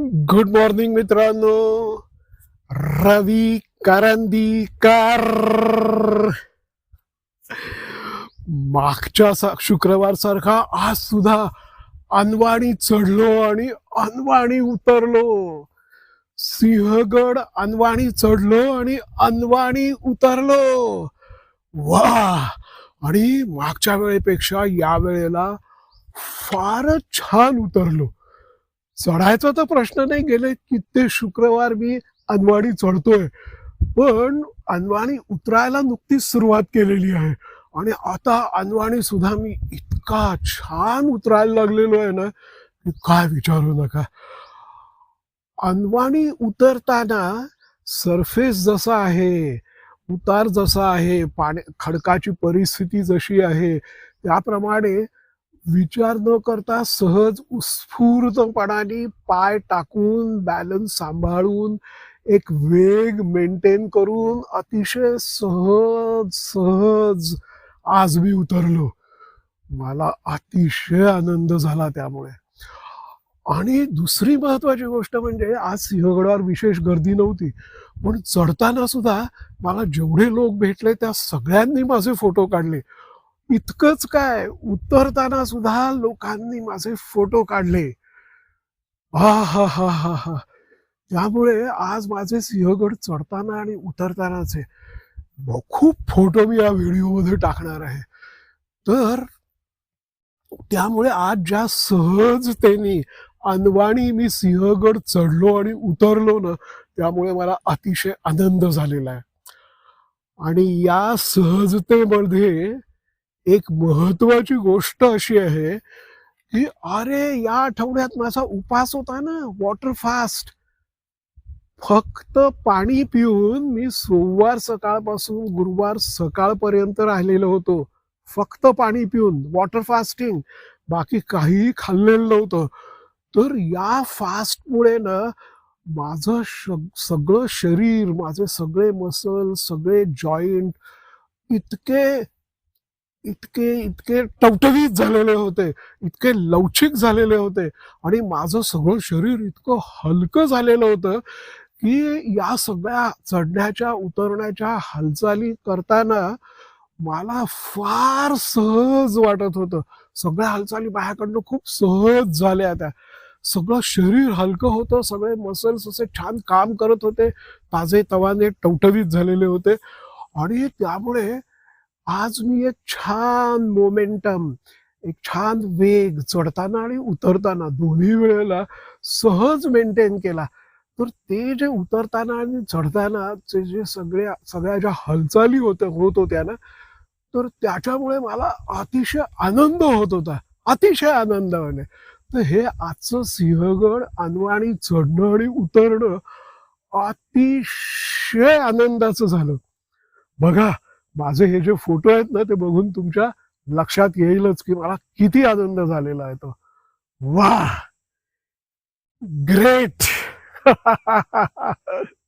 Good morning मित्रांनो. रवी करंदीकर. मागच्या शुक्रवार सारखा आज सुद्धा अनवाणी चढलो आणि अनवाणी उतरलो. सिंहगड अनवाणी चढलो आणि अनवाणी उतरलो. वा आणि मागच्या वेळेपेक्षा या वेळेला फारच छान उतरलो. चढायचा तर प्रश्न नाही गेले कित्येक शुक्रवार मी अनवाणी चढतोय. पण अनवाणी उतरायला नुकतीच सुरुवात केलेली आहे. आणि आता अनवाणी सुद्धा मी इतका छान उतरायला लागलेलो आहे ना की काय विचारू नका. अनवाणी उतरताना सरफेस जसा आहे उतार जसा आहे पाण्या खडकाची परिस्थिती जशी आहे त्याप्रमाणे विचार न करता सहज उत्स्फूर्तपणाने पाय टाकून बॅलन्स सांभाळून एक वेग मेंटेन करून अतिशय सहज सहज आज मी उतरलो. मला अतिशय आनंद झाला त्यामुळे. आणि दुसरी महत्वाची गोष्ट म्हणजे आज सिंहगडावर विशेष गर्दी नव्हती पण चढताना सुद्धा मला जेवढे लोक भेटले त्या सगळ्यांनी माझे फोटो काढले. इतकंच काय? उतरताना सुद्धा लोकांनी माझे फोटो काढले. हा हा हा हा हा. त्यामुळे आज माझे सिंहगड चढताना आणि उतरतानाचे खूप फोटो मी या व्हिडिओमध्ये टाकणार आहे. तर त्यामुळे आज ज्या सहजतेने अनवाणी मी सिंहगड चढलो आणि उतरलो ना त्यामुळे मला अतिशय आनंद झालेला आहे. आणि या सहजतेमध्ये एक महत्वाची गोष्ट अशी आहे की अरे या आठवड्यात माझा उपास होता ना वॉटर फास्ट फक्त पाणी पिऊन मी सोमवार सकाळपासून गुरुवार सकाळपर्यंत राहिलेलो होतो. फक्त पाणी पिऊन वॉटर फास्टिंग बाकी काहीही खाल्लेलं नव्हतं. तर या फास्टमुळे ना माझं सगळं शरीर माझे सगळे मसल सगळे जॉईंट इतके इतके इतके टवटवीत झालेले होते इतके लवचिक झालेले होते आणि माझं सगळं शरीर इतकं हलकं झालेलं होतं की या सगळ्या चढण्याच्या उतरण्याच्या हालचाली करताना मला फार सहज वाटत होतं. सगळ्या हालचाली माझ्याकडनं खूप सहज झाल्या त्या. सगळं शरीर हलकं होतं सगळे मसल्स असे छान काम करत होते ताजे तवाने टवटवीत झालेले होते आणि त्यामुळे आज मी एक छान मोमेंटम एक छान वेग चढताना आणि उतरताना दोन्ही वेळेला सहज मेंटेन केला. तर ते जे उतरताना आणि चढताना जे जे सगळ्या ज्या हालचाली होत्या होत होत्या ना तर त्याच्यामुळे मला अतिशय आनंद होत होता. अतिशय आनंद म्हणजे तर हे आजचं सिंहगड अनवाणी चढणं आणि उतरणं अतिशय आनंदाचं झालं. बघा माझे हे जे फोटो आहेत ना ते बघून तुमच्या लक्षात येईलच की मला किती आनंद झालेला आहे तो. वा ग्रेट!